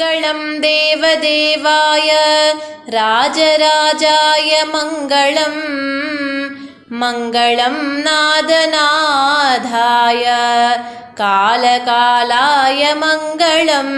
மங்களம் தேவதேவாய ராஜராஜாய மங்களம். மங்களம் நாதநாதாய காலகாலாய மங்களம்.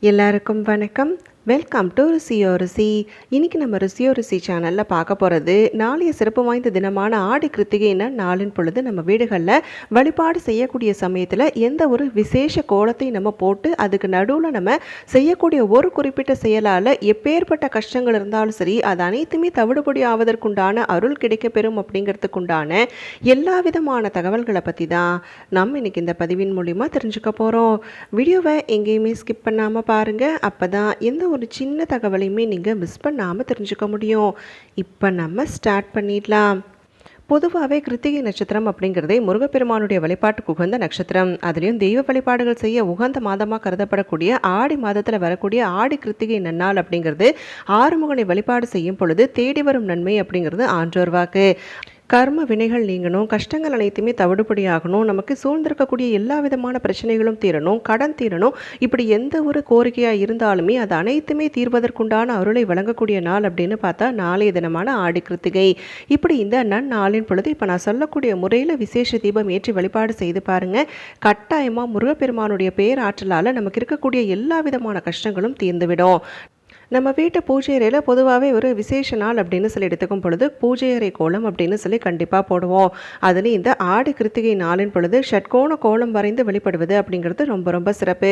எல்லாருக்கும் வணக்கம். Welcome to ருசியோ ருசி இன்றைக்கி நம்ம ருசியோ ருசி சேனலில் பார்க்க போகிறது நாளைய சிறப்பு வாய்ந்த தினமான ஆடி கிருத்திகைன்னு நாளின் பொழுது நம்ம வீடுகளில் வழிபாடு செய்யக்கூடிய சமயத்தில் எந்த ஒரு விசேஷ கோலத்தையும் நம்ம போட்டு அதுக்கு நடுவில் நம்ம செய்யக்கூடிய ஒரு குறிப்பிட்ட செயலால் எப்பேற்பட்ட கஷ்டங்கள் இருந்தாலும் சரி அது அனைத்துமே தவிடுபடி ஆவதற்குண்டான அருள் கிடைக்கப்பெறும் அப்படிங்கிறதுக்குண்டான எல்லா விதமான தகவல்களை பற்றி தான் நம்ம இன்றைக்கி இந்த பதிவின் மூலிமா தெரிஞ்சுக்க போகிறோம் வீடியோவை எங்கேயுமே ஸ்கிப் பண்ணாமல் பாருங்கள் அப்போ தான் எந்த ஒரு சின்ன தகவலையுமே நீங்கள் மிஸ் பண்ணாமல் தெரிஞ்சுக்க முடியும். இப்போ நம்ம ஸ்டார்ட் பண்ணிடலாம். பொதுவாகவே கிருத்திகை நட்சத்திரம் அப்படிங்கிறதே முருகப்பெருமானுடைய வழிபாட்டுக்கு உகந்த நட்சத்திரம். அதுலேயும் தெய்வ வழிபாடுகள் செய்ய உகந்த மாதமாக கருதப்படக்கூடிய ஆடி மாதத்தில் வரக்கூடிய ஆடி கிருத்திகை நன்னாள் அப்படிங்கிறது ஆறுமுகனை வழிபாடு செய்யும் பொழுது தேடி வரும் நன்மை அப்படிங்கிறது ஆன்றோர் வாக்கு. கர்ம வினைகள் நீங்கணும் கஷ்டங்கள் அனைத்துமே தவிடுபடியாகணும் நமக்கு சூழ்ந்திருக்கக்கூடிய எல்லா விதமான பிரச்சனைகளும் தீரணும் கடன் தீரணும். இப்படி எந்த ஒரு கோரிக்கையாக இருந்தாலுமே அது அனைத்துமே தீர்வதற்குண்டான அருளை வழங்கக்கூடிய நாள் அப்படின்னு பார்த்தா நாளைய தினமான ஆடி கிருத்திகை. இப்படி இந்த நன்னாளின் பொழுது இப்போ நான் சொல்லக்கூடிய முறையில் விசேஷ தீபம் ஏற்றி வழிபாடு செய்து பாருங்கள் கட்டாயமாக முருகப்பெருமானுடைய பேராற்றலால் நமக்கு இருக்கக்கூடிய எல்லா விதமான கஷ்டங்களும் தீர்ந்துவிடும். நம்ம வீட்டு பூஜை அறையில் பொதுவாகவே ஒரு விசேஷ நாள் அப்படின்னு சொல்லி எடுத்துக்கும் பொழுது பூஜை அறை கோலம் அப்படின்னு சொல்லி கண்டிப்பாக போடுவோம். அதுலேயும் இந்த ஆடி கிருத்திகை நாளின் பொழுது ஷட்கோண கோலம் வரைந்து வெளிப்படுவது அப்படிங்கிறது ரொம்ப ரொம்ப சிறப்பு.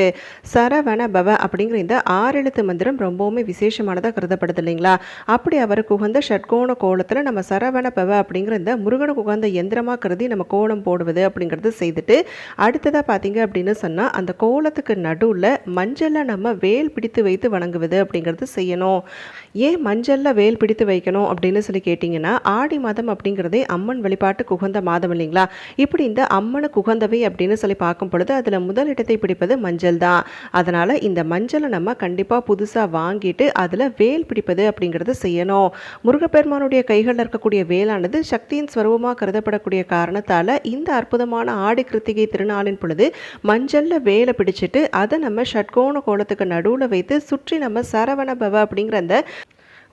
சரவண பவ அப்படிங்கிற இந்த ஆறெழுத்து மந்திரம் ரொம்பவுமே விசேஷமானதாக கருதப்படுது இல்லைங்களா? அப்படி அவருக்கு உகந்த ஷட்கோண கோலத்தில் நம்ம சரவண பவ அப்படிங்கிற இந்த முருகனுக்கு உகந்த எந்திரமாக கருதி நம்ம கோலம் போடுவது அப்படிங்கிறது செய்துட்டு அடுத்ததாக பார்த்தீங்க அப்படின்னு சொன்னால் அந்த கோலத்துக்கு நடுவில் மஞ்சளில் நம்ம வேல் பிடித்து வைத்து வணங்குவது அப்படிங்கிறது செய்யணும். ஏன் மஞ்சளில் வேல் பிடித்து வைக்கணும் அப்படின்னு சொல்லி கேட்டிங்கன்னா ஆடி மாதம் அப்படிங்கிறதே அம்மன் வழிபாட்டுக்கு உகந்த மாதம் இல்லைங்களா? இப்படி இந்த அம்மனுக்கு உகந்தவை அப்படின்னு சொல்லி பார்க்கும் பொழுது அதில் முதல் இடத்தை பிடிப்பது மஞ்சள் தான். அதனால் இந்த மஞ்சளை நம்ம கண்டிப்பாக புதுசாக வாங்கிட்டு அதில் வேல் பிடிப்பது அப்படிங்கிறது செய்யணும். முருகப்பெருமானுடைய கைகளில் இருக்கக்கூடிய வேலானது சக்தியின் ஸ்வரூபமாக கருதப்படக்கூடிய காரணத்தால் இந்த அற்புதமான ஆடி கிருத்திகை திருநாளின் பொழுது மஞ்சளில் வேலை பிடிச்சிட்டு அதை நம்ம ஷட்கோண கோலத்துக்கு நடுவில் வைத்து சுற்றி நம்ம சரவண பவ அப்படிங்கிற அந்த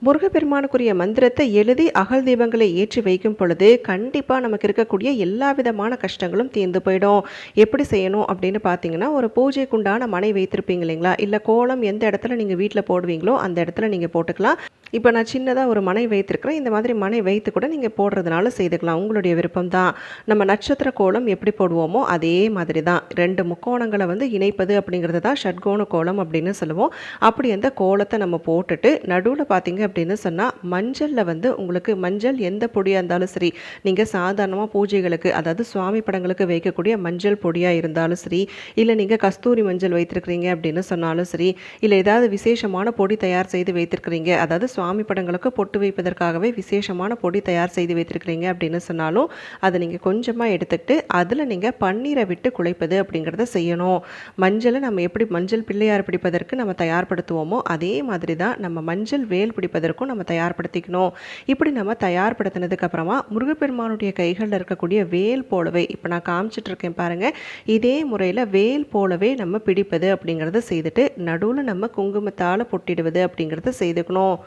முருகப்பெருமானுக்குரிய மந்திரத்தை எழுதி அகல் தீபங்களை ஏற்றி வைக்கும் பொழுது கண்டிப்பாக நமக்கு இருக்கக்கூடிய எல்லா விதமான கஷ்டங்களும் தீர்ந்து போயிடும். எப்படி செய்யணும் அப்படின்னு பார்த்தீங்கன்னா ஒரு பூஜைக்குண்டான மனை வைத்திருப்பீங்க இல்லைங்களா? இல்லை கோலம் எந்த இடத்துல நீங்கள் வீட்டில் போடுவீங்களோ அந்த இடத்துல நீங்கள் போட்டுக்கலாம். இப்போ நான் சின்னதாக ஒரு மனை வைத்திருக்கிறேன். இந்த மாதிரி மனை வைத்து கூட நீங்கள் போடுறதுனால செய்துக்கலாம். உங்களுடைய விருப்பம் தான் நம்ம நட்சத்திர கோலம் எப்படி போடுவோமோ அதே மாதிரி தான். ரெண்டு முக்கோணங்களை வந்து இணைப்பது அப்படிங்கிறது தான் ஷட்கோண கோலம் அப்படின்னு சொல்லுவோம். அப்படி அந்த கோலத்தை நம்ம போட்டுட்டு நடுவில் பார்த்தீங்க அப்படின்னு சொன்னால் மஞ்சளில் வந்து உங்களுக்கு மஞ்சள் எந்த பொடியாக இருந்தாலும் சரி நீங்கள் சாதாரணமாக பூஜைகளுக்கு அதாவது சுவாமி படங்களுக்கு வைக்கக்கூடிய மஞ்சள் பொடியாக இருந்தாலும் சரி இல்லை நீங்கள் கஸ்தூரி மஞ்சள் வைத்திருக்கிறீங்க அப்படின்னு சொன்னாலும் சரி இல்லை ஏதாவது விசேஷமான பொடி தயார் செய்து வைத்திருக்கிறீங்க அதாவது சுவாமி படங்களுக்கு பொட்டு வைப்பதற்காகவே விசேஷமான பொடி தயார் செய்து வைத்திருக்கிறீங்க அப்படின்னு சொன்னாலும் அதை நீங்கள் கொஞ்சமாக எடுத்துக்கிட்டு அதில் நீங்கள் பன்னீரை விட்டு குழைப்பது அப்படிங்கிறத செய்யணும். மஞ்சளை நம்ம எப்படி மஞ்சள் பிள்ளையார் பிடிப்பதற்கு நம்ம தயார்படுத்துவோமோ அதே மாதிரி தான் நம்ம மஞ்சள் வேல் பிடிப்பதற்கும் நம்ம தயார்படுத்திக்கணும். இப்படி நம்ம தயார்படுத்தினதுக்கு அப்புறமா முருகப்பெருமானுடைய கைகளில் இருக்கக்கூடிய வேல் போலவே இப்போ நான் காமிச்சிட்டு இருக்கேன் பாருங்கள் இதே முறையில் வேல் போலவே நம்ம பிடிப்பது அப்படிங்கிறத செய்துட்டு நடுவில் நம்ம குங்குமத்தால் பொட்டிடுவது அப்படிங்கிறத செய்துக்கணும்.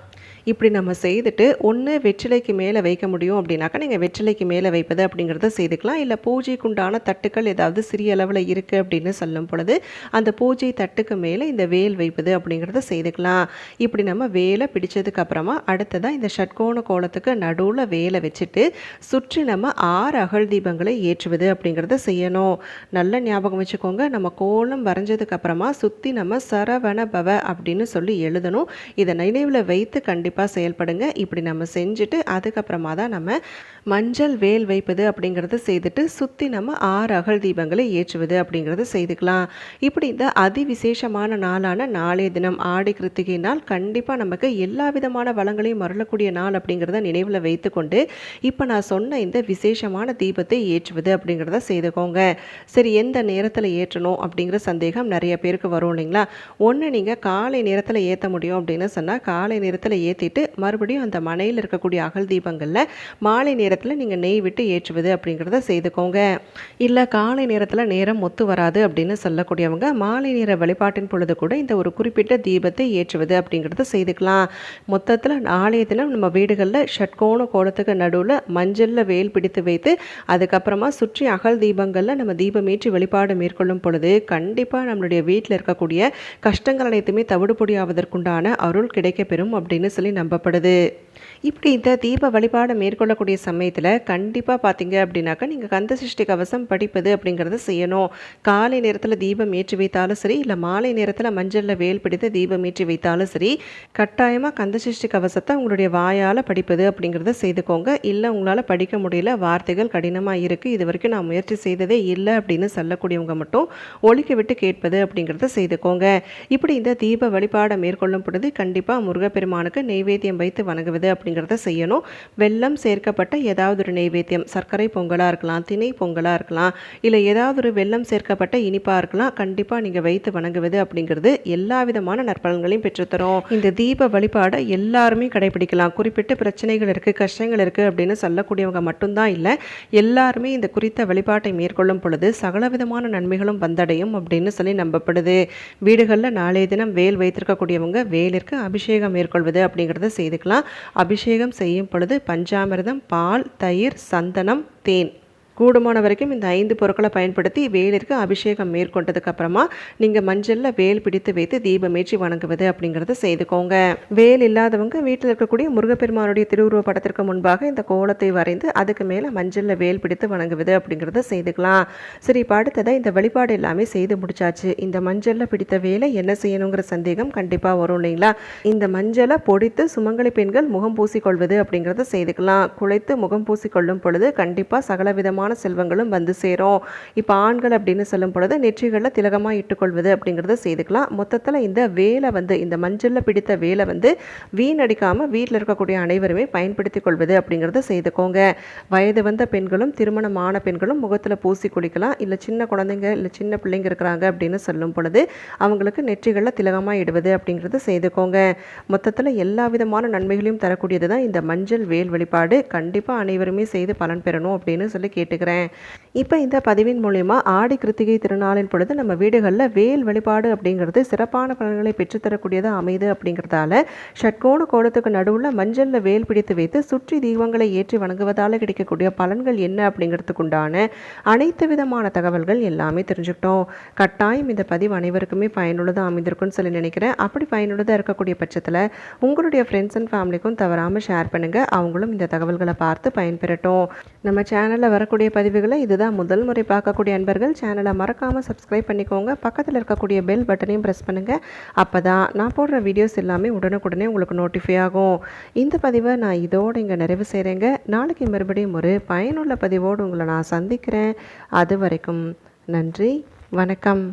இப்படி நம்ம செய்துட்டு ஒன்று வெற்றிலைக்கு மேலே வைக்க முடியும் அப்படின்னாக்கா நீங்கள் வெற்றிலைக்கு மேலே வைப்பது அப்படிங்கிறத செய்துக்கலாம். இல்லை பூஜைக்குண்டான தட்டுக்கள் ஏதாவது சிறிய அளவில் இருக்குது அப்படின்னு சொல்லும் பொழுது அந்த பூஜை தட்டுக்கு மேலே இந்த வேல் வைப்பது அப்படிங்கிறத செய்துக்கலாம். இப்படி நம்ம வேலை பிடிச்சதுக்கு அப்புறமா அடுத்ததாக இந்த ஷட்கோண கோலத்துக்கு நடுவில் வேலை வச்சுட்டு சுற்றி நம்ம ஆறு அகல் தீபங்களை ஏற்றுவது அப்படிங்கிறத செய்யணும். நல்ல ஞாபகம் வச்சுக்கோங்க. நம்ம கோலம் வரைஞ்சதுக்கு அப்புறமா சுற்றி நம்ம சரவண பவ அப்படின்னு சொல்லி எழுதணும். இதை நினைவில் வைத்து கண்டிப்பாக செயல்படுங்க. இப்படி நம்ம செஞ்சுட்டு அதுக்கப்புறமா தான் நம்ம மஞ்சள் வேல் வைப்பது அப்படிங்கிறத செய்துட்டு சுற்றி நம்ம ஆறு அகல் தீபங்களை ஏற்றுவது அப்படிங்கிறத செய்துக்கலாம். இப்படி இந்த அதி விசேஷமான நாளான நாளைய தினம் ஆடி கிருத்திகை நாள் கண்டிப்பாக நமக்கு எல்லா விதமான வளங்களையும் மருளக்கூடிய நாள் அப்படிங்கிறத நினைவில் வைத்துக்கொண்டு இப்போ நான் சொன்ன இந்த விசேஷமான தீபத்தை ஏற்றுவது அப்படிங்கிறத செய்துக்கோங்க. சரி எந்த நேரத்தில் ஏற்றணும் அப்படிங்கிற சந்தேகம் நிறைய பேருக்கு வரும் இல்லைங்களா? ஒன்று நீங்கள் காலை நேரத்தில் ஏற்ற முடியும் அப்படின்னு சொன்னால் காலை நேரத்தில் ஏற்றி ஏற்றிட்டு மறுபடியும் அந்த மனையில் இருக்கக்கூடிய அகல் தீபங்களில் மாலை நேரத்தில் நீங்கள் நெய் விட்டு ஏற்றுவது அப்படிங்கிறத செய்துக்கோங்க. இல்லை காலை நேரத்தில் நேரம் ஒத்து வராது அப்படின்னு சொல்லக்கூடியவங்க மாலை நேர வழிபாட்டின் பொழுது கூட இந்த ஒரு குறிப்பிட்ட தீபத்தை ஏற்றுவது அப்படிங்கிறத செய்துக்கலாம். மொத்தத்தில் நாளைய தினம் நம்ம வீடுகளில் ஷட்கோண கோலத்துக்கு நடுவில் மஞ்சளில் வேல் பிடித்து வைத்து அதுக்கப்புறமா சுற்றி அகல் தீபங்களில் நம்ம தீபம் ஏற்றி வழிபாடு மேற்கொள்ளும் பொழுது கண்டிப்பாக நம்மளுடைய வீட்டில் இருக்கக்கூடிய கஷ்டங்கள் அனைத்துமே தவிடுபொடியாவதற்குண்டான அருள் கிடைக்கப்பெறும் அப்படின்னு சொல்லி நம்பப்படுது. இப்படி இந்த தீப வழிபாடு மேற்கொள்ளக்கூடிய சமயத்தில் கண்டிப்பாக பார்த்தீங்க அப்படின்னாக்கா நீங்கள் கந்த சிருஷ்டி கவசம் படிப்பது அப்படிங்கிறத செய்யணும். காலை நேரத்தில் தீபம் ஏற்றி வைத்தாலும் சரி இல்லை மாலை நேரத்தில் மஞ்சளில் வேல் பிடித்து தீபம் ஏற்றி வைத்தாலும் சரி கட்டாயமாக கந்த சிருஷ்டி கவசத்தை உங்களுடைய வாயால் படிப்பது அப்படிங்கிறத செய்துக்கோங்க. இல்லை உங்களால் படிக்க முடியல வார்த்தைகள் கடினமாக இருக்குது இது வரைக்கும் நான் முயற்சி செய்ததே இல்லை அப்படின்னு சொல்லக்கூடியவங்க மட்டும் ஒழிக்க விட்டு கேட்பது அப்படிங்கிறத செய்துக்கோங்க. இப்படி இந்த தீப வழிபாடை மேற்கொள்ளும் பொழுது கண்டிப்பாக முருகப்பெருமானுக்கு நெய்வேத்தியம் வைத்து வணங்குவது அப்படிங்கிறத செய்யணும். வெல்லம் சேர்க்கப்பட்ட ஏதாவது ஒரு நைவேத்தியம் சர்க்கரை பொங்கலாக இருக்கலாம் திணை பொங்கலாக இருக்கலாம் இல்லை ஏதாவது ஒரு வெள்ளம் சேர்க்கப்பட்ட இனிப்பாக இருக்கலாம் கண்டிப்பாக நீங்கள் வைத்து வணங்குவது அப்படிங்கிறது எல்லா விதமான நற்பலன்களையும் பெற்றுத்தரும். இந்த தீப வழிபாடை எல்லாருமே கடைபிடிக்கலாம். குறிப்பிட்ட பிரச்சனைகள் இருக்குது கஷ்டங்கள் இருக்குது அப்படின்னு சொல்லக்கூடியவங்க மட்டும்தான் இல்லை எல்லாருமே இந்த குறித்த வழிபாட்டை மேற்கொள்ளும் பொழுது சகல விதமான நன்மைகளும் வந்தடையும் அப்படின்னு சொல்லி நம்பப்படுது. வீடுகளில் நாளைய தினம் வேல் வைத்திருக்கக்கூடியவங்க வேலிற்கு அபிஷேகம் மேற்கொள்வது அப்படிங்கிறத செய்துக்கலாம். அபிஷேகம் செய்யும் பொழுது பஞ்சாமிர்தம் பால் தயிர் சந்தனம் தேன். கூடுமான வரைக்கும் இந்த ஐந்து பொருட்களை பயன்படுத்தி வேலிற்கு அபிஷேகம் மேற்கொண்டதுக்கு அப்புறமா நீங்கள் மஞ்சளில் வேல் பிடித்து வைத்து தீபமேற்றி வணங்குவது அப்படிங்கிறத செய்துக்கோங்க. வேல் இல்லாதவங்க வீட்டில் இருக்கக்கூடிய முருகப்பெருமானுடைய திருவுருவ படத்திற்கு முன்பாக இந்த கோலத்தை வரைந்து அதுக்கு மேலே மஞ்சளில் வேல் பிடித்து வணங்குவது அப்படிங்கிறத செய்துக்கலாம். சரி இப்போ அடுத்ததை இந்த வழிபாடு எல்லாமே செய்து முடிச்சாச்சு. இந்த மஞ்சளில் பிடித்த வேலை என்ன செய்யணுங்கிற சந்தேகம் கண்டிப்பாக வரும் இல்லைங்களா? இந்த மஞ்சளை பொடித்து சுமங்கலி பெண்கள் முகம் பூசிக்கொள்வது அப்படிங்கிறத செய்துக்கலாம். குழைத்து முகம் பூசிக்கொள்ளும் பொழுது கண்டிப்பாக சகல விதமான செல்வங்களும் வந்து சேரும். இப்போ ஆண்கள் அப்படின்னு சொல்லும் பொழுது நெற்றிகளில் திலகமாக இட்டுக்கொள்வது அப்படிங்கிறத செய்துக்கலாம். மொத்தத்தில் இந்த வேலை வந்து இந்த மஞ்சளில் பிடித்த வேலை வந்து வீணடிக்காமல் வீட்டில் இருக்கக்கூடிய அனைவருமே பயன்படுத்தி கொள்வது அப்படிங்கிறத செய்துக்கோங்க. வயது வந்த பெண்களும் திருமணமான பெண்களும் முகத்தில் பூசி குளிக்கலாம். இல்லை சின்ன குழந்தைங்க இல்லை சின்ன பிள்ளைங்க இருக்கிறாங்க அப்படின்னு சொல்லும் பொழுது அவங்களுக்கு நெற்றிகளில் திலகமாக இடுவது அப்படிங்கிறத செய்துக்கோங்க. மொத்தத்தில் எல்லா விதமான நன்மைகளையும் தரக்கூடியது தான் இந்த மஞ்சள் வேல் வழிபாடு. கண்டிப்பாக அனைவருமே செய்து பலன் பெறணும் அப்படின்னு சொல்லி கேட்டு கேட்டுக்கிறேன் இப்போ இந்த பதிவின் மூலயமா ஆடி கிருத்திகை திருநாளின் பொழுது நம்ம வீடுகளில் வேல் வழிபாடு அப்படிங்கிறது சிறப்பான பலன்களை பெற்றுத்தரக்கூடியதாக அமையுது அப்படிங்கிறதால ஷட்கோண கோலத்துக்கு நடுவில் மஞ்சளில் வேல் பிடித்து வைத்து சுற்றி தீபங்களை ஏற்றி வணங்குவதால் கிடைக்கக்கூடிய பலன்கள் என்ன அப்படிங்கிறதுக்கு உண்டான அனைத்து விதமான தகவல்கள் எல்லாமே தெரிஞ்சுக்கிட்டோம். கட்டாயம் இந்த பதிவு அனைவருக்குமே பயனுள்ளதாக அமைந்திருக்கும்னு சொல்லி நினைக்கிறேன். அப்படி பயனுள்ளதாக இருக்கக்கூடிய பட்சத்தில் உங்களுடைய ஃப்ரெண்ட்ஸ் அண்ட் ஃபேமிலிக்கும் தவறாமல் ஷேர் பண்ணுங்கள் அவங்களும் இந்த தகவல்களை பார்த்து பயன்பெறட்டும். நம்ம சேனலில் வரக்கூடிய பதிவுகளை இதுதான் முதல் முறை பார்க்கக்கூடிய அன்பர்கள். சேனலை மறக்காமல் சப்ஸ்கிரைப் பண்ணிக்கோங்க. பக்கத்தில் இருக்கக்கூடிய பெல் பட்டனையும் ப்ரெஸ் பண்ணுங்கள் அப்போ தான் நான் போடுற வீடியோஸ் எல்லாமே உடனுக்குடனே உங்களுக்கு நோட்டிஃபை ஆகும். இந்த பதிவை நான் இதோடு இங்கே நிறைவு செய்கிறேங்க நாளைக்கு மறுபடியும் ஒரு பயனுள்ள பதிவோடு உங்களை நான் சந்திக்கிறேன். அது வரைக்கும் நன்றி வணக்கம்.